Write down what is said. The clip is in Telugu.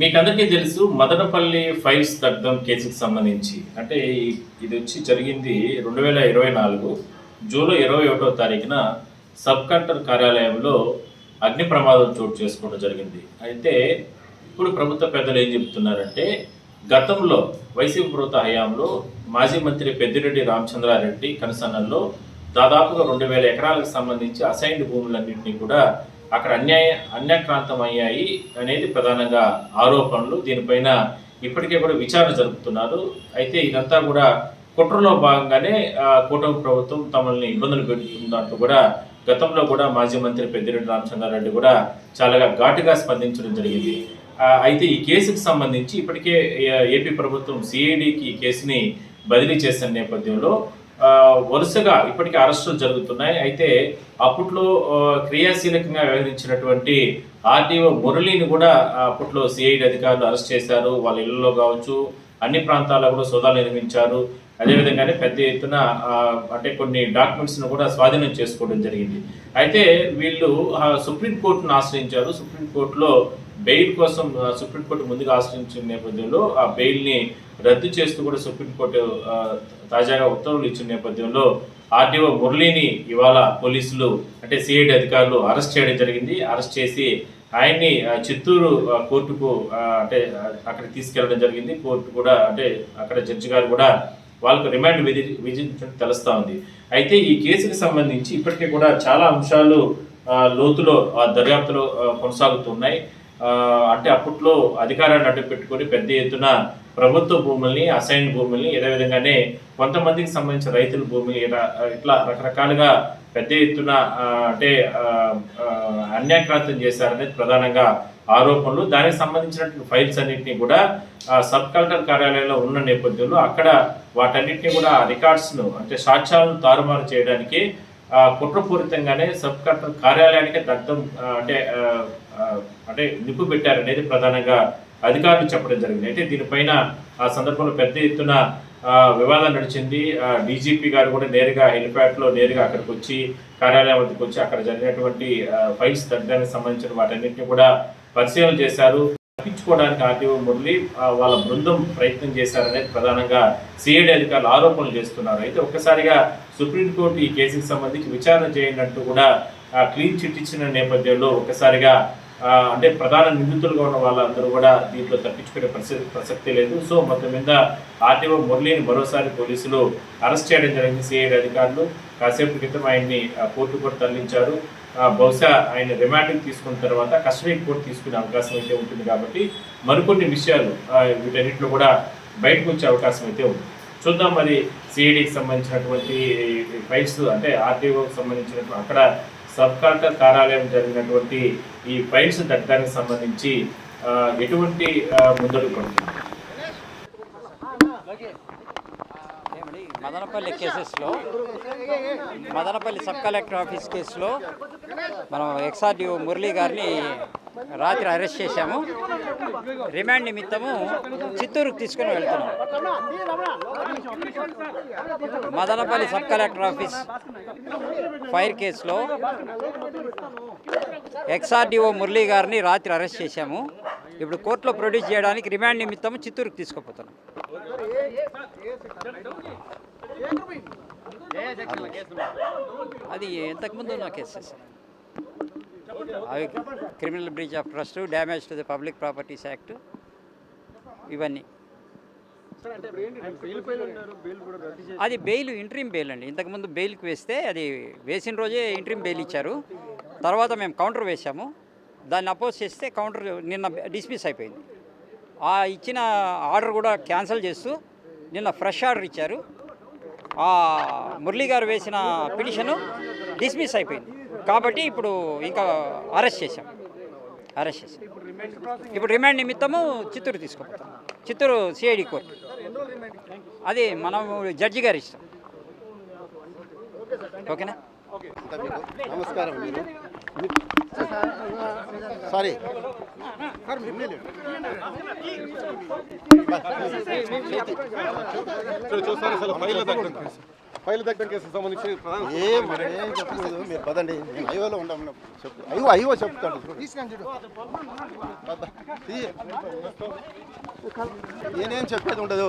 మీకందరికీ తెలుసు మదనపల్లి ఫైల్స్ దగ్ధం కేసుకు సంబంధించి. అంటే ఇది వచ్చి జరిగింది రెండు వేల ఇరవై నాలుగు జూలై ఇరవై ఒకటో తారీఖున సబ్ కలెక్టర్ కార్యాలయంలో అగ్ని ప్రమాదం చోటు చేసుకోవడం జరిగింది. అయితే ఇప్పుడు ప్రభుత్వ పెద్దలు ఏం చెప్తున్నారంటే గతంలో వైసీపీ ప్రభుత్వ హయాంలో మాజీ మంత్రి పెద్దిరెడ్డి రామచంద్రారెడ్డి కనసన్నల్లో దాదాపుగా రెండు వేల ఎకరాలకు సంబంధించి అసైన్డ్ భూములన్నింటినీ కూడా అక్కడ అన్యాయ అన్యాక్రాంతం అయ్యాయి అనేది ప్రధానంగా ఆరోపణలు. దీనిపైన ఇప్పటికే కూడా విచారణ జరుపుతున్నారు. అయితే ఇదంతా కూడా కుట్రలో భాగంగానే కూటమి ప్రభుత్వం తమల్ని ఇబ్బందులు పెడుతున్నట్టు కూడా గతంలో కూడా మాజీ మంత్రి పెద్దిరెడ్డి రామచంద్రారెడ్డి కూడా చాలా ఘాటుగా స్పందించడం జరిగింది. అయితే ఈ కేసుకు సంబంధించి ఇప్పటికే ఏపీ ప్రభుత్వం సిఐడికి ఈ కేసుని బదిలీ చేసిన నేపథ్యంలో వరుసగా ఇప్పటికీ అరెస్టులు జరుగుతున్నాయి. అయితే అప్పట్లో క్రియాశీలకంగా వ్యవహరించినటువంటి ఆర్టీఓ మురళిని కూడా అప్పట్లో సిఐడి అధికారులు అరెస్ట్ చేశారు. వాళ్ళ ఇళ్ళలో కావచ్చు అన్ని ప్రాంతాల్లో కూడా సోదాలు నిర్వహించారు. అదేవిధంగానే పెద్ద ఎత్తున అంటే కొన్ని డాక్యుమెంట్స్ను కూడా స్వాధీనం చేసుకోవడం జరిగింది. అయితే వీళ్ళు ఆ, సుప్రీంకోర్టును ఆశ్రయించారు. సుప్రీంకోర్టులో బెయిల్ కోసం సుప్రీంకోర్టు ముందుగా ఆశ్రయించిన నేపథ్యంలో ఆ బెయిల్ని రద్దు చేస్తూ కూడా సుప్రీంకోర్టు తాజాగా ఉత్తర్వులు ఇచ్చిన నేపథ్యంలో ఆర్డీఓ మురళిని ఇవాళ పోలీసులు అంటే సిఐడి అధికారులు అరెస్ట్ చేయడం జరిగింది. అరెస్ట్ చేసి ఆయన్ని చిత్తూరు కోర్టుకు అంటే అక్కడ అక్కడికి తీసుకెళ్ళడం జరిగింది. కోర్టు కూడా అంటే అక్కడ జడ్జి గారు కూడా వాళ్ళకు రిమాండ్ విధి విధించినట్టు తెలుస్తా ఉంది. అయితే ఈ కేసుకు సంబంధించి ఇప్పటికే కూడా చాలా అంశాలు లోతులో ఆ, దర్యాప్తులో కొనసాగుతున్నాయి. అంటే అప్పట్లో అధికారాన్ని అడ్డు పెట్టుకొని పెద్ద ఎత్తున ప్రభుత్వ భూముల్ని అసైన్ భూముల్ని ఇదే విధంగానే కొంతమందికి సంబంధించిన రైతుల భూములు ఇలా ఇట్లా రకరకాలుగా పెద్ద ఎత్తున అంటే అన్యాక్రాంతం చేశారనేది ప్రధానంగా ఆరోపణలు. దానికి సంబంధించినటువంటి ఫైల్స్ అన్నింటినీ కూడా సబ్ కలెక్టర్ కార్యాలయంలో ఉన్న నేపథ్యంలో అక్కడ వాటన్నింటినీ కూడా ఆ రికార్డ్స్ను అంటే సాక్ష్యాలను తారుమారు చేయడానికి కుట్రపూరితంగానే సబ్ కలెక్టర్ కార్యాలయానికి దగ్ధం అంటే అంటే నిప్పు పెట్టారనేది ప్రధానంగా అధికారులు చెప్పడం జరిగింది. అయితే దీనిపైన ఆ సందర్భంలో పెద్ద ఎత్తున వివాదం నడిచింది. డీజీపీ గారు కూడా నేరుగా హెలిప్యాడ్లో నేరుగా అక్కడికి వచ్చి కార్యాలయం వద్దకు వచ్చి అక్కడ జరిగినటువంటి ఫైల్స్ దగ్ధానికి సంబంధించిన వాటన్నింటినీ కూడా పరిశీలన చేశారు. తప్పించుకోవడానికి ఆర్టీఓ మురళి వాళ్ళ బృందం ప్రయత్నం చేశారనేది ప్రధానంగా సిఐడి అధికారులు ఆరోపణలు చేస్తున్నారు. అయితే ఒక్కసారిగా సుప్రీంకోర్టు ఈ కేసుకి సంబంధించి విచారణ చేయనట్టు కూడా క్లీన్ చిట్ ఇచ్చిన నేపథ్యంలో ఒక్కసారిగా అంటే ప్రధాన నిందితులుగా ఉన్న వాళ్ళందరూ కూడా దీంట్లో తప్పించుకునే ప్రసక్తి ప్రసక్తి లేదు. సో మొత్తం మీద ఆర్టీఓ మురళిని మరోసారి పోలీసులు అరెస్ట్ చేయడం జరిగింది సిఐడి అధికారులు. కాసేపు క్రితం ఆయన్ని కోర్టు కూడా తరలించారు. బహుశా ఆయన రిమాండ్కి తీసుకున్న తర్వాత కస్టడీ కోర్టు తీసుకునే అవకాశం అయితే ఉంటుంది కాబట్టి మరికొన్ని విషయాలు వీటన్నిటిలో కూడా బయటకు వచ్చే అవకాశం అయితే ఉంది. చూద్దాం మరి సిఐడికి సంబంధించినటువంటి ఫైల్స్ అంటే ఆర్టీఓకి సంబంధించినటువంటి అక్కడ సబ్ కలెక్టర్ కార్యాలయం జరిగినటువంటి ఈ ఫైల్స్ దక్కడానికి సంబంధించి ఎటువంటి ఆ, ముందడుగు పడుతుంది? మదనపల్లి కేసెస్లో మదనపల్లి సబ్ కలెక్టర్ ఆఫీస్ కేసులో మనం ఎక్స్ఆర్డిఓ మురళీ గారిని రాత్రి అరెస్ట్ చేశాము. రిమాండ్ నిమిత్తము చిత్తూరుకు తీసుకుని వెళ్తున్నాం. Madanapalle sub collector office fire కేసులో ఎక్స్ఆర్డిఓ మురళీ గారిని రాత్రి అరెస్ట్ చేశాము. ఇప్పుడు కోర్టులో ప్రొడ్యూస్ చేయడానికి రిమాండ్ నిమిత్తము చిత్తూరుకు తీసుకుపోతున్నాం. అది ఎంతకుముందు ఉన్న సార్? అవి criminal breach of trust damage to the public properties act ఇవన్నీ. అది బెయిల్ ఇంట్రీమ్ బెయిల్ అండి. ఇంతకుముందు బెయిల్కి వేస్తే అది వేసిన రోజే ఇంట్రీమ్ బెయిల్ ఇచ్చారు. తర్వాత మేము కౌంటర్ వేశాము. దాన్ని అపోజ్ చేస్తే కౌంటర్ నిన్న డిస్మిస్ అయిపోయింది. ఆ ఇచ్చిన ఆర్డర్ కూడా క్యాన్సిల్ చేస్తూ నిన్న ఫ్రెష్ ఆర్డర్ ఇచ్చారు. ఆ మురళీ గారు వేసిన పిటిషను డిస్మిస్ అయిపోయింది. కాబట్టి ఇప్పుడు ఇంకా అరెస్ట్ చేశాం అరెస్ట్ చేశాం ఇప్పుడు రిమాండ్ నిమిత్తము చిత్తూరు తీసుకుపోతాం చిత్తూరు సిఐడి కోర్టు అది మనం జడ్జి గారి ఇష్టం ఓకేనా నమస్కారం సారీ చూస్తారు అసలు ఫైల్ ఫైల్ దగ్గర కేసుకు సంబంధించి ప్రధాన ఏం ఏం చెప్పకూడదు మీరు పదండి. నేను హైవేలో ఉంటాను చెప్పు. అయ్యో అయ్యో చెప్తాడు. నేనేం చెప్పేది ఉండదు.